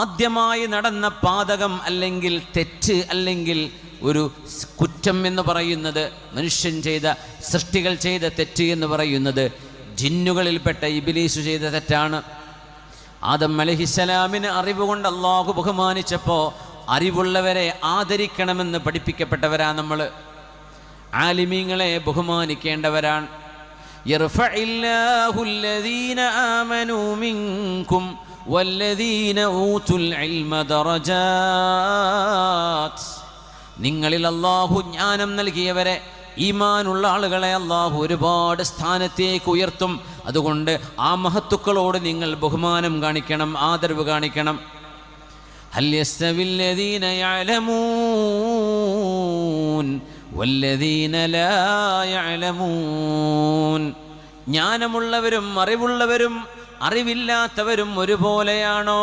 ആദ്യമായി നടന്ന പാതകം അല്ലെങ്കിൽ തെറ്റ് അല്ലെങ്കിൽ ഒരു കുറ്റം എന്ന് പറയുന്നത് മനുഷ്യൻ ചെയ്ത സൃഷ്ടികൾ ചെയ്ത തെറ്റ് എന്ന് പറയുന്നത് ജിന്നുകളിൽപ്പെട്ട ഇബിലീസു ചെയ്ത തെറ്റാണ്. ആദം അലഹിസലാമിന് അറിവ് കൊണ്ട് അള്ളാഹു ബഹുമാനിച്ചപ്പോൾ അറിവുള്ളവരെ ആദരിക്കണമെന്ന് പഠിപ്പിക്കപ്പെട്ടവരാ നമ്മൾ. ആലിമീങ്ങളെ ബഹുമാനിക്കേണ്ടവരാണ്. നിങ്ങളിൽ അള്ളാഹു ജ്ഞാനം നൽകിയവരെ ഈമാനുള്ള ആളുകളെ അള്ളാഹു ഒരുപാട് സ്ഥാനത്തേക്ക് ഉയർത്തും. അതുകൊണ്ട് ആ മഹത്തുക്കളോട് നിങ്ങൾ ബഹുമാനം കാണിക്കണം ആദരവ് കാണിക്കണം. ജ്ഞാനമുള്ളവരും അറിവുള്ളവരും അറിവില്ലാത്തവരും ഒരുപോലെയാണോ?